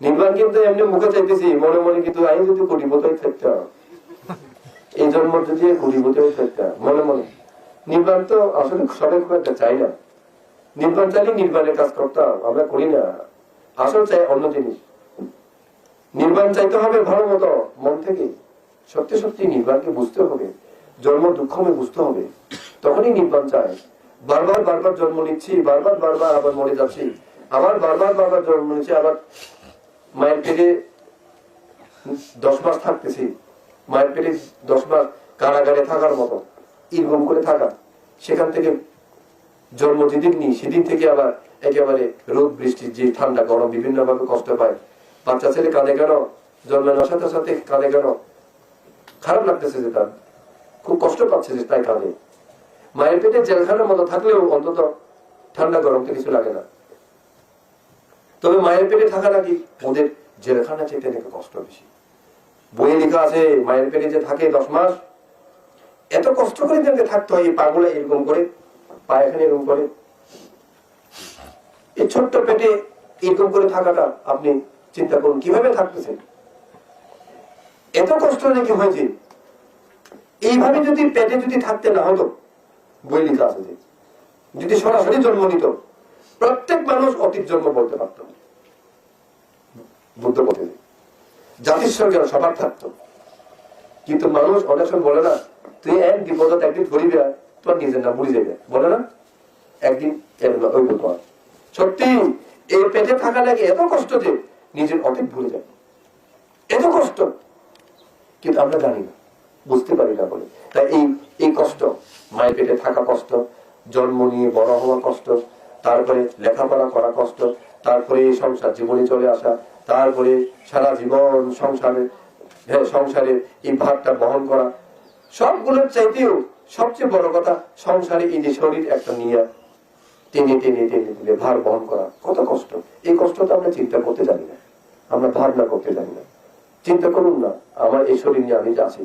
নির্বাণ কিন্তু এমনি মুখে চাইতেছি, মনে মনে কিন্তু আমি যদি কোটিপতি থাকতাম এই জন্ম যদি কোটিপতি থাকতাম মনে মনে। নির্বাণ তো আসলে সবাই খুব একটা চাই না। নির্বাণ চাইলে নির্বাণের কাজ করতাম আমরা করি না। আসল চাই অন্য জিনিস। নির্বাণ চাইতে হবে ভালো মতো, মন থেকে। সত্যি সত্যি নির্বাণকে বুঝতে হবে। জন্ম দুঃখমে বুঝতে হবে। তখনই নির্বাণ চায়। বারবার বারবার জন্ম নিচ্ছি, বারবার বারবার আবার মরে যাচ্ছি। আবার বারবার বারবার জন্ম নিচ্ছি, আবার মায়ের পেটে দশ মাস থাকতেছি, মায়ের পেটে দশ মাস কারাগারে থাকার মতো এরকম করে থাকা। সেখান থেকে জন্ম যেদিন সেদিন থেকে আবার একেবারে রোদ, বৃষ্টি, যে ঠান্ডা, গরম বিভিন্ন ভাবে কষ্ট পায়। বাচ্চা ছেলে কাঁদে কেন? জন্মানোর সাথে সাথে কাঁদে কেন? খারাপ লাগতেছে যে তার। খুব কষ্ট পাচ্ছে যে তাই কাঁদে। মায়ের পেটে জেলখানার মতো থাকলেও অন্তত ঠান্ডা, গরম তো কিছু লাগে না। তবে মায়ের পেটে থাকা নাকি? ওদের জেলখানা চেতে নাকি কষ্ট বেশি। বইয়ে লেখা আছে, মায়ের পেটে যে থাকে দশ মাস, এত কষ্ট করে তাকে থাকতে হয়, এই পাগলে এরকম করে, পায়খানা এরকম করে। এই ছোট্ট পেটে এরকম করে থাকাটা আপনি চিন্তা করুন, কীভাবে থাকতেছেন? এত কষ্ট নাকি হয়েছে? এইভাবে যদি পেটে যদি থাকতে না হতো বই লেখা আছে যদি সরাসরি জন্ম নিত, প্রত্যেক অতীত জন্ম বলতে পারত। বুদ্ধ পথে। জাতিস্বর্গের সবার থাকতো। কিন্তু মানুষ অনেক সময় বলে না, তুই এক বিপদত একদিন ধরিবে তোমার নিজের নাম ভুলে যাবে বলে না, একদিন এরকম ওই তোমার সত্যি, এই পেটে থাকা লাগে এত কষ্ট যে নিজের অতীত ভুলে যায় এত কষ্ট। কিন্তু আমরা জানি না, বুঝতে পারি না বলে। তাই এই এই কষ্ট, মায়ের পেটে থাকা কষ্ট, জন্ম নিয়ে বড় হওয়া কষ্ট তারপরে লেখাপড়া করা কষ্ট, তারপরে সংসার জীবনে চলে আসা, তারপরে সারা জীবন সংসারে সংসারে এই ভারটা বহন করা, সবগুলোর চাইতেও সবচেয়ে বড় কথা সংসারে এই যে শরীর একটা নিয়ে, টেনে টেনে টেনে টেনে ভার বহন করা, কত কষ্ট। এই কষ্টটা আমরা চিন্তা করতে জানি না, আমরা ভাবনা করতে জানি না। চিন্তা করুন না, আমার এই শরীর নিয়ে আমি আছি।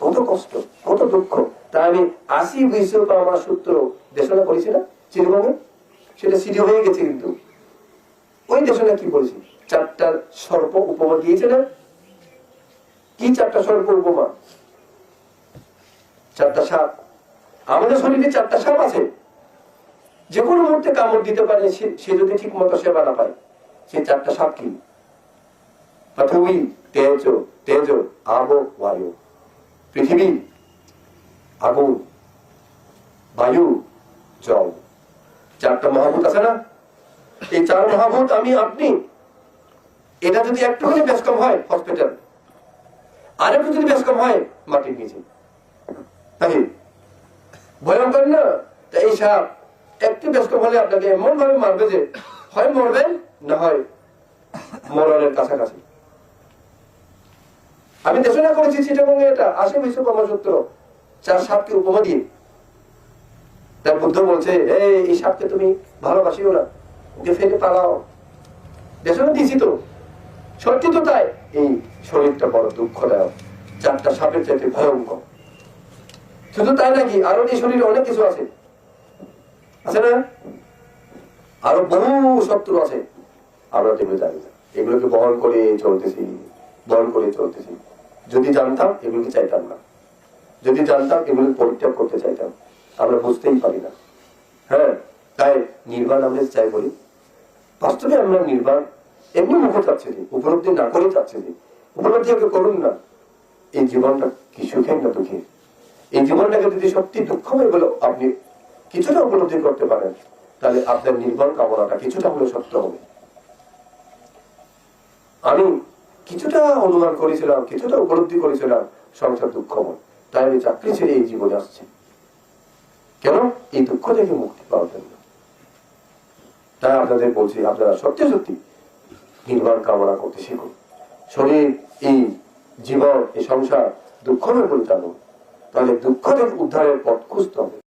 কত কষ্ট, কত দুঃখ। তা আমি আশি বৈশ্ব আমার সূত্র, দেশনা করেছি না চিরবঙ্গে সেটা সিডি হয়ে গেছে কিন্তু। ওই দেশনা কি বলেছি? চারটার সর্প উপমা দিয়েছে না? কি চারটা সর্প উপমা? চারটা সাপ। আমাদের শরীরে চারটা সাপ আছে। যে কোনো মুহূর্তে কামড় দিতে পারে, সে- সে যদি ঠিক মতো সেবা না পায়, সে চারটা সাপ কি? পৃথিবী তেজ তেজ, আব, বায়ু। পৃথিবী, আগুন, বায়ু, জল। চারটা মহাভূত আছে না? এই চার মহাভূত আমি, আপনি। এটা যদি একটুখানি ব্যস্কম হয় হসপিটাল আর একটু যদি ব্যস্কম হয়, মাটির নিচে। ভয়ঙ্কর না? তা এই সাপ, একটু ব্যস্কম হলে আপনাকে এমন ভাবে মারবে যে হয় মরবেন না হয় মরণের কাছাকাছি। আমি দেশনা করেছি চিটাগঙ্গে এটা আসে বিশ্ব সূত্র চার সাপকে উপমা দিয়ে। তার বুদ্ধ বলছে, এই সাপকে তুমি ভালোবাসিও না, ওকে ফেলে পালাও। দেশনা দিয়েছি তো। সত্যি তো তাই। এই শরীরটা বড় দুঃখদায়ক। চারটা সাপের চাইতে ভয়ঙ্কর। শুধু তাই নাকি আরও এই শরীরে অনেক কিছু আছে। আছে না? আরও বহু শত্রু আছে। আমরা যেগুলো জানি না। এগুলোকে বহন করে চলতেছি, বহন করে চলতেছি। যদি জানতাম, এগুলোকে চাইতাম না। যদি জানতাম এগুলো পরিত্যাগ করতে চাইতাম। আমরা বুঝতেই পারি না। হ্যাঁ তাই নির্বাণ আমরা চাই বলি। বাস্তবে আমরা নির্বাণ এমনি মুখে চাচ্ছে যে উপলব্ধি না করে চাচ্ছে যে উপলব্ধি আগে করুন না। এই জীবনটা কি সুখের না দুঃখের? এই জীবনটাকে যদি সত্যি দুঃখময় বলে আপনি কিছুটা উপলব্ধি করতে পারেন, তাহলে আপনার নির্বাণ কামনাটা কিছুটা হলে সত্য হবে। আমি কিছুটা অনুমান করেছিলাম, কিছুটা উপলব্ধি করেছিলাম সংসার দুঃখময়। তাই আমি চাকরি ছেড়ে এই জীবনে আসছি। কেন? এই দুঃখ থেকে মুক্তি পাওয়ার জন্য। তাই আপনাদের বলছি, আপনারা সত্যি সত্যি নির্বাণ কামনা করতে শিখুন। শরীর, এই জীবন, এই সংসার দুঃখ হয়ে পরিচালন তাহলে দুঃখ থেকে উদ্ধারের পথ খুঁজতে হবে।